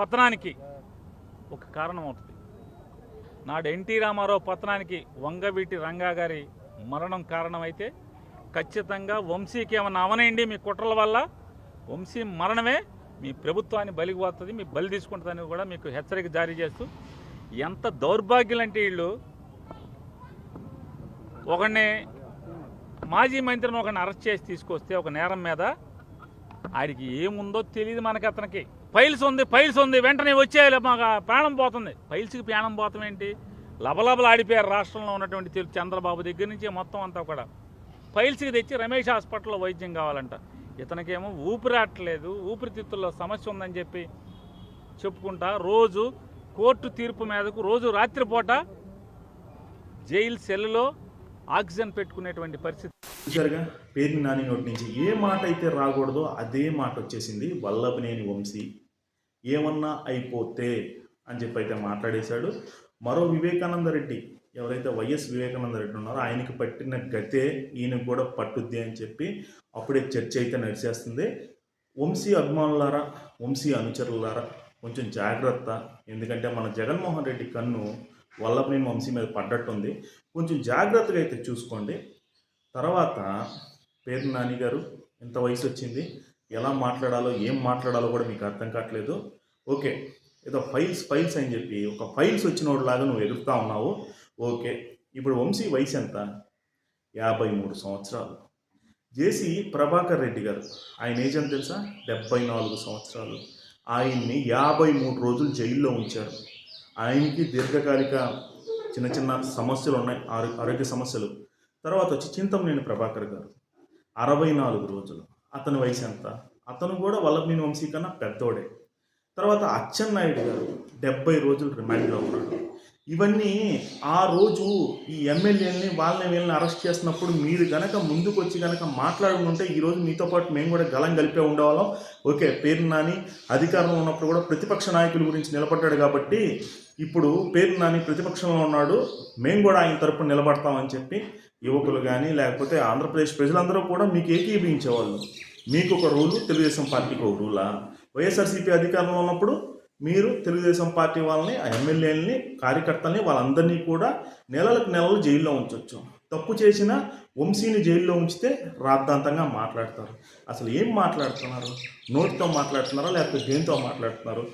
పతనానికి ఒక కారణం అవుతుంది. నాడు ఎన్టీ రామారావు పతనానికి వంగవీటి రంగా గారి మరణం కారణమైతే ఖచ్చితంగా వంశీకి ఏమన్నా అవనండి మీ కుట్రల వల్ల? వంశీ మరణమే మీ ప్రభుత్వాన్ని బలిగిపోతుంది మీ బలి తీసుకుంటుందని కూడా మీకు హెచ్చరిక జారీ చేస్తూ ఎంత దౌర్భాగ్యులంటే వీళ్ళు. ఒకడిని మాజీ మంత్రిని ఒకరిని అరెస్ట్ చేసి తీసుకొస్తే ఒక నేరం మీద ఆడికి ఏముందో తెలియదు మనకి అతనికి. ఫైల్స్ ఉంది ఫైల్స్ ఉంది వెంటనే వచ్చేయాలి మాకు ప్రాణం పోతుంది. ఫైల్స్కి ప్రాణం పోతాం ఏంటి? లబలబలు ఆడిపోయారు రాష్ట్రంలో ఉన్నటువంటి చంద్రబాబు దగ్గర నుంచి మొత్తం అంతా కూడా. ఫైల్స్కి తెచ్చి రమేష్ హాస్పిటల్లో వైద్యం కావాలంట. ఇతనికేమో ఊపిరాట్లేదు ఊపిరితిత్తుల్లో సమస్య ఉందని చెప్పి చెప్పుకుంటా రోజు కోర్టు తీర్పు మీదకు రోజు రాత్రిపూట జైలు సెల్లులో ఆక్సిజన్ పెట్టుకునేటువంటి పరిస్థితి. చూసారుగా పేరుని నాని నోటి నుంచి ఏ మాట అయితే రాకూడదో అదే మాట వచ్చేసింది వల్లభనేని వంశీ. ఏమన్నా అయిపోతే అని చెప్పి అయితే మాట్లాడేశాడు. మరో వివేకానంద రెడ్డి ఎవరైతే వైఎస్ వివేకానంద రెడ్డి ఉన్నారో ఆయనకి పట్టిన గతే ఈయనకు కూడా పట్టుద్ది అని చెప్పి అప్పుడే చర్చ అయితే నడిచేస్తుంది. వంశీ అభిమానులారా వంశీ అనుచరులారా కొంచెం జాగ్రత్త. ఎందుకంటే మన జగన్మోహన్ రెడ్డి కన్ను వల్లభనేని వంశీ మీద పడ్డట్టుంది. కొంచెం జాగ్రత్తగా అయితే చూసుకోండి. తర్వాత పేరు నాని గారు ఎంత వయసు వచ్చింది ఎలా మాట్లాడాలో ఏం మాట్లాడాలో కూడా మీకు అర్థం కావట్లేదు. ఓకే ఏదో ఫైల్స్ ఫైల్స్ అని చెప్పి ఒక ఫైల్స్ వచ్చినోడులాగా నువ్వు ఎదుగుతా ఉన్నావు. ఓకే ఇప్పుడు వంశీ వయసు ఎంత? యాభై మూడు సంవత్సరాలు. జేసి ప్రభాకర్ రెడ్డి గారు ఆయన ఏజ్ ఎంత తెలుసా? డెబ్బై నాలుగు సంవత్సరాలు. ఆయన్ని యాభై మూడు రోజులు జైల్లో ఉంచారు. ఆయనకి దీర్ఘకాలిక చిన్న చిన్న సమస్యలు ఉన్నాయి ఆరో- ఆరోగ్య సమస్యలు. తర్వాత వచ్చి చింతమనేని ప్రభాకర్ గారు. అరవై నాలుగు రోజులు. అతని వయసు ఎంత? అతను కూడా వల్లభనేని వంశీ కన్నా పెద్దోడే. తర్వాత అచ్చెన్నాయుడు గారు డెబ్బై రోజులు రిమాండ్లో ఉన్నాడు. ఇవన్నీ ఆ రోజు ఈ ఎమ్మెల్యేలని వాళ్ళని వీళ్ళని అరెస్ట్ చేస్తున్నప్పుడు మీరు గనక ముందుకు వచ్చి గనక మాట్లాడుకుంటే ఈరోజు మీతో పాటు మేము కూడా గలం కలిపే ఉండేవాళ్ళం. ఓకే పేరు నాని అధికారంలో ఉన్నప్పుడు కూడా ప్రతిపక్ష నాయకుల గురించి నిలబడ్డాడు కాబట్టి ఇప్పుడు పేరు నాని ప్రతిపక్షంలో ఉన్నాడు. మేము కూడా ఆయన తరపున నిలబడతామని చెప్పి యువకులు కానీ లేకపోతే ఆంధ్రప్రదేశ్ ప్రజలందరూ కూడా మీకు ఏకీభవించేవాళ్ళు. మీకు ఒక రూలు తెలుగుదేశం పార్టీకి ఒక రూలా? వైఎస్ఆర్సీపీ అధికారంలో ఉన్నప్పుడు మీరు తెలుగుదేశం పార్టీ వాళ్ళని ఆ ఎమ్మెల్యేలని కార్యకర్తల్ని వాళ్ళందరినీ కూడా నెలలకు నెలలు జైల్లో ఉంచవచ్చు తప్పు చేసిన వంశీని జైల్లో ఉంచితే రాద్ధాంతంగా మాట్లాడతారు. అసలు ఏం మాట్లాడుతున్నారు? నోటితో మాట్లాడుతున్నారా? లేకపోతే దేంతో మాట్లాడుతున్నారు?